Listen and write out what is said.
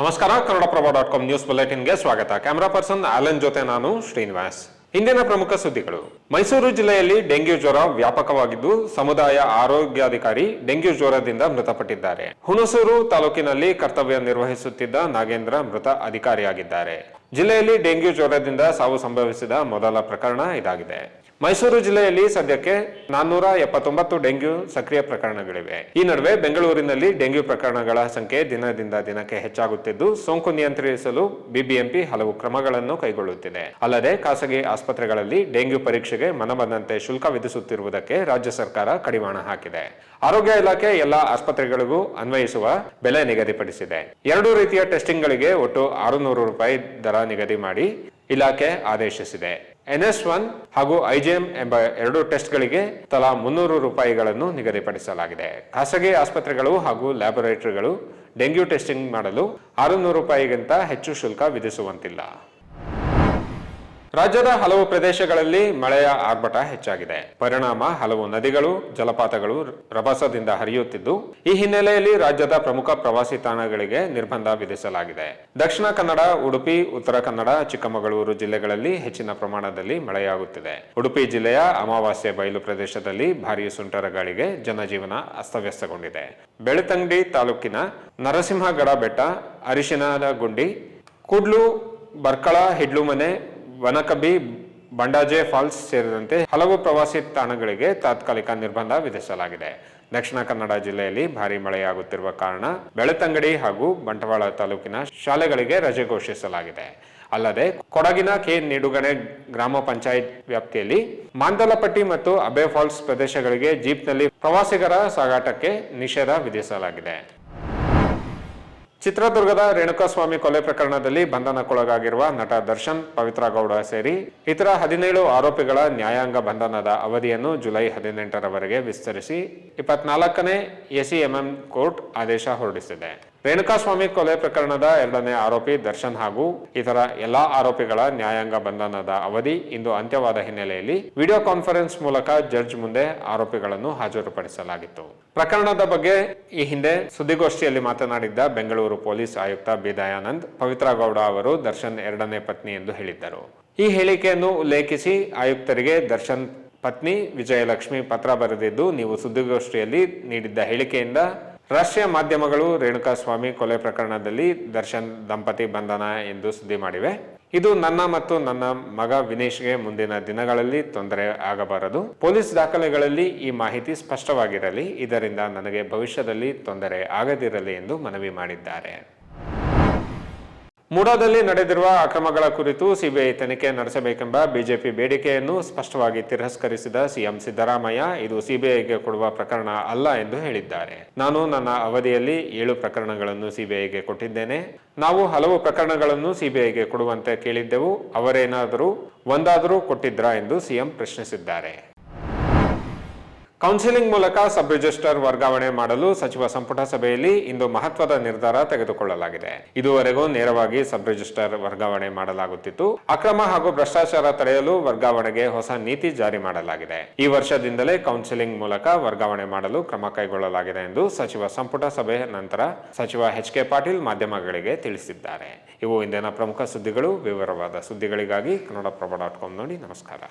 ನಮಸ್ಕಾರ Kannadaprabha dot com news ಬುಲೆಟಿನ್ಗೆ ಸ್ವಾಗತ. ಕ್ಯಾಮರಾ ಪರ್ಸನ್ ಆಲನ್ ಜೊತೆ ನಾನು ಶ್ರೀನಿವಾಸ್. ಇಂದಿನ ಪ್ರಮುಖ ಸುದ್ದಿಗಳು. ಮೈಸೂರು ಜಿಲ್ಲೆಯಲ್ಲಿ ಡೆಂಗ್ಯೂ ಜ್ವರ ವ್ಯಾಪಕವಾಗಿದ್ದು, ಸಮುದಾಯ ಆರೋಗ್ಯಾಧಿಕಾರಿ ಡೆಂಗ್ಯೂ ಜ್ವರದಿಂದ ಮೃತಪಟ್ಟಿದ್ದಾರೆ. ಹುಣಸೂರು ತಾಲೂಕಿನಲ್ಲಿ ಕರ್ತವ್ಯ ನಿರ್ವಹಿಸುತ್ತಿದ್ದ ನಾಗೇಂದ್ರ ಮೃತ ಅಧಿಕಾರಿಯಾಗಿದ್ದಾರೆ. ಜಿಲ್ಲೆಯಲ್ಲಿ ಡೆಂಗ್ಯೂ ಜ್ವರದಿಂದ ಸಾವು ಸಂಭವಿಸಿದ ಮೊದಲ ಪ್ರಕರಣ ಇದಾಗಿದೆ. ಮೈಸೂರು ಜಿಲ್ಲೆಯಲ್ಲಿ ಸದ್ಯಕ್ಕೆ ನಾನ್ನೂರ ಎಪ್ಪತ್ತೊಂಬತ್ತು ಡೆಂಗ್ಯೂ ಸಕ್ರಿಯ ಪ್ರಕರಣಗಳಿವೆ. ಈ ನಡುವೆ ಬೆಂಗಳೂರಿನಲ್ಲಿ ಡೆಂಗ್ಯೂ ಪ್ರಕರಣಗಳ ಸಂಖ್ಯೆ ದಿನದಿಂದ ದಿನಕ್ಕೆ ಹೆಚ್ಚಾಗುತ್ತಿದ್ದು, ಸೋಂಕು ನಿಯಂತ್ರಿಸಲು ಬಿಬಿಎಂಪಿ ಹಲವು ಕ್ರಮಗಳನ್ನು ಕೈಗೊಳ್ಳುತ್ತಿದೆ. ಅಲ್ಲದೆ, ಖಾಸಗಿ ಆಸ್ಪತ್ರೆಗಳಲ್ಲಿ ಡೆಂಗ್ಯೂ ಪರೀಕ್ಷೆಗೆ ಮನಬಂದಂತೆ ಶುಲ್ಕ ವಿಧಿಸುತ್ತಿರುವುದಕ್ಕೆ ರಾಜ್ಯ ಸರ್ಕಾರ ಕಡಿವಾಣ ಹಾಕಿದೆ. ಆರೋಗ್ಯ ಇಲಾಖೆ ಎಲ್ಲಾ ಆಸ್ಪತ್ರೆಗಳಿಗೂ ಅನ್ವಯಿಸುವ ಬೆಲೆ ನಿಗದಿಪಡಿಸಿದೆ. ಎರಡು ರೀತಿಯ ಟೆಸ್ಟಿಂಗ್ಗಳಿಗೆ ಒಟ್ಟು ಆರುನೂರು ರೂಪಾಯಿ ದರ ನಿಗದಿ ಮಾಡಿ ಇಲಾಖೆ ಆದೇಶಿಸಿದೆ. ಎನ್ಎಸ್ ಒನ್ ಹಾಗೂ ಐಜಿಎಂ ಎಂಬ ಎರಡು ಟೆಸ್ಟ್ಗಳಿಗೆ ತಲಾ ಮುನ್ನೂರು ರೂಪಾಯಿಗಳನ್ನು ನಿಗದಿಪಡಿಸಲಾಗಿದೆ. ಖಾಸಗಿ ಆಸ್ಪತ್ರೆಗಳು ಹಾಗೂ ಲ್ಯಾಬೊರೇಟರಿಗಳು ಡೆಂಗ್ಯೂ ಟೆಸ್ಟಿಂಗ್ ಮಾಡಲು ಆರುನೂರು ರೂಪಾಯಿಗಿಂತ ಹೆಚ್ಚು ಶುಲ್ಕ ವಿಧಿಸುವಂತಿಲ್ಲ. ರಾಜ್ಯದ ಹಲವು ಪ್ರದೇಶಗಳಲ್ಲಿ ಮಳೆಯ ಆರ್ಭಟ ಹೆಚ್ಚಾಗಿದೆ. ಪರಿಣಾಮ ಹಲವು ನದಿಗಳು, ಜಲಪಾತಗಳು ರಭಸದಿಂದ ಹರಿಯುತ್ತಿದ್ದು, ಈ ಹಿನ್ನೆಲೆಯಲ್ಲಿ ರಾಜ್ಯದ ಪ್ರಮುಖ ಪ್ರವಾಸಿ ತಾಣಗಳಿಗೆ ನಿರ್ಬಂಧ ವಿಧಿಸಲಾಗಿದೆ. ದಕ್ಷಿಣ ಕನ್ನಡ, ಉಡುಪಿ, ಉತ್ತರ ಕನ್ನಡ, ಚಿಕ್ಕಮಗಳೂರು ಜಿಲ್ಲೆಗಳಲ್ಲಿ ಹೆಚ್ಚಿನ ಪ್ರಮಾಣದಲ್ಲಿ ಮಳೆಯಾಗುತ್ತಿದೆ. ಉಡುಪಿ ಜಿಲ್ಲೆಯ ಅಮಾವಾಸ್ಯೆ ಬಯಲು ಪ್ರದೇಶದಲ್ಲಿ ಭಾರೀ ಸುಂಟರ ಗಾಳಿಗೆ ಜನಜೀವನ ಅಸ್ತವ್ಯಸ್ತಗೊಂಡಿದೆ. ಬೆಳತಂಗಡಿ ತಾಲೂಕಿನ ನರಸಿಂಹಗಡ ಬೆಟ್ಟ ಅರಿಶಿನದ ಗುಂಡಿ, ಕುಡ್ಲು, ಬರ್ಕಳ, ಹಿಡ್ಲುಮನೆ ವನಕಬಿ ಬಂಡಾಜೆ ಫಾಲ್ಸ್ ಸೇರಿದಂತೆ ಹಲವು ಪ್ರವಾಸಿ ತಾಣಗಳಿಗೆ ತಾತ್ಕಾಲಿಕ ನಿರ್ಬಂಧ ವಿಧಿಸಲಾಗಿದೆ. ದಕ್ಷಿಣ ಕನ್ನಡ ಜಿಲ್ಲೆಯಲ್ಲಿ ಭಾರಿ ಮಳೆಯಾಗುತ್ತಿರುವ ಕಾರಣ ಬೆಳತಂಗಡಿ ಹಾಗೂ ಬಂಟವಾಳ ತಾಲೂಕಿನ ಶಾಲೆಗಳಿಗೆ ರಜೆ ಘೋಷಿಸಲಾಗಿದೆ. ಅಲ್ಲದೆ ಕೊಡಗಿನ ಕೆ ನಿಡುಗಣೆ ಗ್ರಾಮ ಪಂಚಾಯತ್ ವ್ಯಾಪ್ತಿಯಲ್ಲಿ ಮಾಂದಲಪಟ್ಟಿ ಮತ್ತು ಅಬೆ ಫಾಲ್ಸ್ ಪ್ರದೇಶಗಳಿಗೆ ಜೀಪ್ನಲ್ಲಿ ಪ್ರವಾಸಿಗರ ಸಾಗಾಟಕ್ಕೆ ನಿಷೇಧ ವಿಧಿಸಲಾಗಿದೆ. ಚಿತ್ರದುರ್ಗದ ರೇಣುಕಾಸ್ವಾಮಿ ಕೊಲೆ ಪ್ರಕರಣದಲ್ಲಿ ಬಂಧನಕ್ಕೊಳಗಾಗಿರುವ ನಟ ದರ್ಶನ್, ಪವಿತ್ರ ಗೌಡ ಸೇರಿ ಇತರ ಹದಿನೇಳು ಆರೋಪಿಗಳ ನ್ಯಾಯಾಂಗ ಬಂಧನದ ಅವಧಿಯನ್ನು ಜುಲೈ ಹದಿನೆಂಟರವರೆಗೆ ವಿಸ್ತರಿಸಿ ಇಪ್ಪತ್ನಾಲ್ಕನೇ ಎಸಿಎಂಎಂ ಕೋರ್ಟ್ ಆದೇಶ ಹೊರಡಿಸಿದೆ. ರೇಣುಕಾಸ್ವಾಮಿ ಕೊಲೆ ಪ್ರಕರಣದ ಎರಡನೇ ಆರೋಪಿ ದರ್ಶನ್ ಹಾಗೂ ಇತರ ಎಲ್ಲಾ ಆರೋಪಿಗಳ ನ್ಯಾಯಾಂಗ ಬಂಧನದ ಅವಧಿ ಇಂದು ಅಂತ್ಯವಾದ ಹಿನ್ನೆಲೆಯಲ್ಲಿ ವಿಡಿಯೋ ಕಾನ್ಫರೆನ್ಸ್ ಮೂಲಕ ಜಡ್ಜ್ ಮುಂದೆ ಆರೋಪಿಗಳನ್ನು ಹಾಜರುಪಡಿಸಲಾಗಿತ್ತು. ಪ್ರಕರಣದ ಬಗ್ಗೆ ಈ ಹಿಂದೆ ಸುದ್ದಿಗೋಷ್ಠಿಯಲ್ಲಿ ಮಾತನಾಡಿದ್ದ ಬೆಂಗಳೂರು ಪೊಲೀಸ್ ಆಯುಕ್ತ ಬಿ ದಯಾನಂದ್, ಪವಿತ್ರ ಗೌಡ ಅವರು ದರ್ಶನ್ ಎರಡನೇ ಪತ್ನಿ ಎಂದು ಹೇಳಿದ್ದರು. ಈ ಹೇಳಿಕೆಯನ್ನು ಉಲ್ಲೇಖಿಸಿ ಆಯುಕ್ತರಿಗೆ ದರ್ಶನ್ ಪತ್ನಿ ವಿಜಯಲಕ್ಷ್ಮಿ ಪತ್ರ ಬರೆದಿದ್ದು, ನೀವು ಸುದ್ದಿಗೋಷ್ಠಿಯಲ್ಲಿ ನೀಡಿದ್ದ ಹೇಳಿಕೆಯಿಂದ ರಾಷ್ಟ್ರೀಯ ಮಾಧ್ಯಮಗಳು ರೇಣುಕಾಸ್ವಾಮಿ ಕೊಲೆ ಪ್ರಕರಣದಲ್ಲಿ ದರ್ಶನ್ ದಂಪತಿ ಬಂಧನ ಎಂದು ಸುದ್ದಿ ಮಾಡಿವೆ. ಇದು ನನ್ನ ಮತ್ತು ನನ್ನ ಮಗ ವಿನೇಶ್ಗೆ ಮುಂದಿನ ದಿನಗಳಲ್ಲಿ ತೊಂದರೆ ಆಗಬಾರದು. ಪೊಲೀಸ್ ದಾಖಲೆಗಳಲ್ಲಿ ಈ ಮಾಹಿತಿ ಸ್ಪಷ್ಟವಾಗಿರಲಿ. ಇದರಿಂದ ನನಗೆ ಭವಿಷ್ಯದಲ್ಲಿ ತೊಂದರೆ ಆಗದಿರಲಿ ಎಂದು ಮನವಿ ಮಾಡಿದ್ದಾರೆ. ಮೂಡಾದಲ್ಲಿ ನಡೆದಿರುವ ಅಕ್ರಮಗಳ ಕುರಿತು ಸಿಬಿಐ ತನಿಖೆ ನಡೆಸಬೇಕೆಂಬ ಬಿಜೆಪಿ ಬೇಡಿಕೆಯನ್ನು ಸ್ಪಷ್ಟವಾಗಿ ತಿರಸ್ಕರಿಸಿದ ಸಿಎಂ ಸಿದ್ದರಾಮಯ್ಯ, ಇದು ಸಿಬಿಐಗೆ ಕೊಡುವ ಪ್ರಕರಣ ಅಲ್ಲ ಎಂದು ಹೇಳಿದ್ದಾರೆ. ನಾನು ನನ್ನ ಅವಧಿಯಲ್ಲಿ ಏಳು ಪ್ರಕರಣಗಳನ್ನು ಸಿಬಿಐಗೆ ಕೊಟ್ಟಿದ್ದೇನೆ. ನಾವು ಹಲವು ಪ್ರಕರಣಗಳನ್ನು ಸಿಬಿಐಗೆ ಕೊಡುವಂತೆ ಕೇಳಿದ್ದೆವು. ಅವರೇನಾದರೂ, ಒಂದಾದರೂ ಕೊಟ್ಟಿದ್ರಾ ಎಂದು ಸಿಎಂ ಪ್ರಶ್ನಿಸಿದ್ದಾರೆ. ಕೌನ್ಸಿಲಿಂಗ್ ಮೂಲಕ ಸಬ್ ರಿಜಿಸ್ಟರ್ ವರ್ಗಾವಣೆ ಮಾಡಲು ಸಚಿವ ಸಂಪುಟ ಸಭೆಯಲ್ಲಿ ಇಂದು ಮಹತ್ವದ ನಿರ್ಧಾರ ತೆಗೆದುಕೊಳ್ಳಲಾಗಿದೆ. ಇದುವರೆಗೂ ನೇರವಾಗಿ ಸಬ್ ರಿಜಿಸ್ಟರ್ ವರ್ಗಾವಣೆ ಮಾಡಲಾಗುತ್ತಿತ್ತು. ಅಕ್ರಮ ಹಾಗೂ ಭ್ರಷ್ಟಾಚಾರ ತಡೆಯಲು ವರ್ಗಾವಣೆಗೆ ಹೊಸ ನೀತಿ ಜಾರಿ ಮಾಡಲಾಗಿದೆ. ಈ ವರ್ಷದಿಂದಲೇ ಕೌನ್ಸಿಲಿಂಗ್ ಮೂಲಕ ವರ್ಗಾವಣೆ ಮಾಡಲು ಕ್ರಮ ಕೈಗೊಳ್ಳಲಾಗಿದೆ ಎಂದು ಸಚಿವ ಸಂಪುಟ ಸಭೆ ನಂತರ ಸಚಿವ ಎಚ್ ಕೆ ಪಾಟೀಲ್ ಮಾಧ್ಯಮಗಳಿಗೆ ತಿಳಿಸಿದ್ದಾರೆ. ಇವು ಇಂದಿನ ಪ್ರಮುಖ ಸುದ್ದಿಗಳು. ವಿವರವಾದ ಸುದ್ದಿಗಳಿಗಾಗಿ ಕನ್ನಡಪ್ರಭ ಡಾಟ್ ಕಾಮ್ ನೋಡಿ ನಮಸ್ಕಾರ.